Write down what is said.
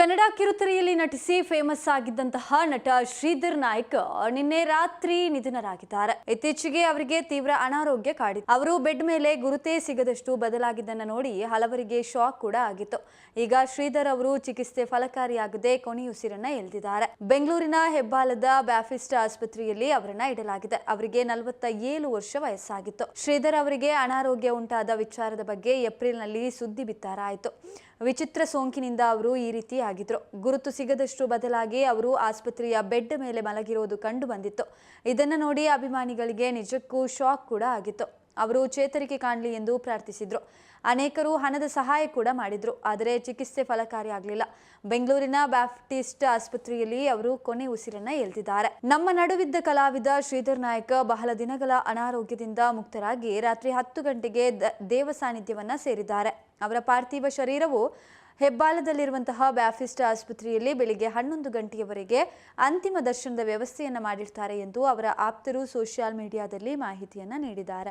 Kannada ಕಿರುತೆರೆಯಲ್ಲಿ ನಟಿಸಿ famous ಆಗಿದ್ದಂತಹ ನಟ ಶ್ರೀಧರ್ ನಾಯ್ಕ್ ನಿನ್ನೆ ರಾತ್ರಿ ನಿಧನರಾಗಿದ್ದಾರೆ. ಇತ್ತೀಚೆಗೆ ಅವರಿಗೆ ತೀವ್ರ ಅನಾರೋಗ್ಯ ಕಾಡಿತ್ತು ಅವರು ಬೆಡ್ ಮೇಲೆ ಗುರುತೇ ಸಿಗದಷ್ಟು ಬದಲಾಗಿದ್ದನ್ನು ನೋಡಿ ಹಲವರಿಗೆ ಶಾಕ್ ಕೂಡ ಆಗಿತ್ತು. ಈಗ ಶ್ರೀಧರ್ ಅವರು ಚಿಕಿತ್ಸೆ ಫಲಕಾರಿಯಾಗದೆ ಕೊನೆಯುಸಿರನ್ನ ಎಳೆದಿದ್ದಾರೆ. ಬೆಂಗಳೂರಿನ ಹೆಬ್ಬಾಲದ ಬ್ಯಾಫಿಸ್ಟ್ ಆಸ್ಪತ್ರೆಯಲ್ಲಿ ಅವರನ್ನ ಇಡಲಾಗಿದೆ. ಅವರಿಗೆ ನಲವತ್ತ ಏಳು ವರ್ಷ ವಯಸ್ಸಾಗಿತ್ತು. ಶ್ರೀಧರ್ ಅವರಿಗೆ ಅನಾರೋಗ್ಯ ಉಂಟಾದ ವಿಚಾರದ ಬಗ್ಗೆ ಏಪ್ರಿಲ್ನಲ್ಲಿ ಸುದ್ದಿ ಬಿತ್ತಾರಾಯಿತು. ವಿಚಿತ್ರ ಸೋಂಕಿನಿಂದ ಅವರು ಈ ರೀತಿ ಆಗಿದ್ರು. ಗುರುತು ಸಿಗದಷ್ಟು ಬದಲಾಗಿ ಅವರು ಆಸ್ಪತ್ರೆಯ ಬೆಡ್ ಮೇಲೆ ಮಲಗಿರೋದು ಕಂಡು ಬಂದಿತ್ತು. ಇದನ್ನು ನೋಡಿ ಅಭಿಮಾನಿಗಳಿಗೆ ನಿಜಕ್ಕೂ ಶಾಕ್ ಕೂಡ ಆಗಿತ್ತು. ಅವರು ಚೇತರಿಕೆ ಕಾಣಲಿ ಎಂದು ಪ್ರಾರ್ಥಿಸಿದ್ರು. ಅನೇಕರು ಹಣದ ಸಹಾಯ ಕೂಡ ಮಾಡಿದ್ರು, ಆದರೆ ಚಿಕಿತ್ಸೆ ಫಲಕಾರಿಯಾಗಲಿಲ್ಲ ಬೆಂಗಳೂರಿನ ಬ್ಯಾಪ್ಟಿಸ್ಟ್ ಆಸ್ಪತ್ರೆಯಲ್ಲಿ ಅವರು ಕೊನೆ ಉಸಿರನ್ನ ಎಳೆದಿದ್ದಾರೆ. ನಮ್ಮ ನಡುವಿದ್ದ ಕಲಾವಿದ ಶ್ರೀಧರ್ ನಾಯಕ ಬಹಳ ದಿನಗಳ ಅನಾರೋಗ್ಯದಿಂದ ಮುಕ್ತರಾಗಿ ರಾತ್ರಿ ಹತ್ತು ಗಂಟೆಗೆ ದೇವ ಸಾನ್ನಿಧ್ಯವನ್ನ ಸೇರಿದ್ದಾರೆ. ಅವರ ಪಾರ್ಥಿವ ಶರೀರವು ಹೆಬ್ಬಾಲದಲ್ಲಿರುವಂತಹ ಬ್ಯಾಫಿಸ್ಟ್ ಆಸ್ಪತ್ರೆಯಲ್ಲಿ ಬೆಳಿಗ್ಗೆ ಹನ್ನೊಂದು ಗಂಟೆಯವರೆಗೆ ಅಂತಿಮ ದರ್ಶನದ ವ್ಯವಸ್ಥೆಯನ್ನು ಮಾಡಿರ್ತಾರೆ ಎಂದು ಅವರ ಆಪ್ತರು ಸೋಷಿಯಲ್ ಮೀಡಿಯಾದಲ್ಲಿ ಮಾಹಿತಿಯನ್ನು ನೀಡಿದ್ದಾರೆ.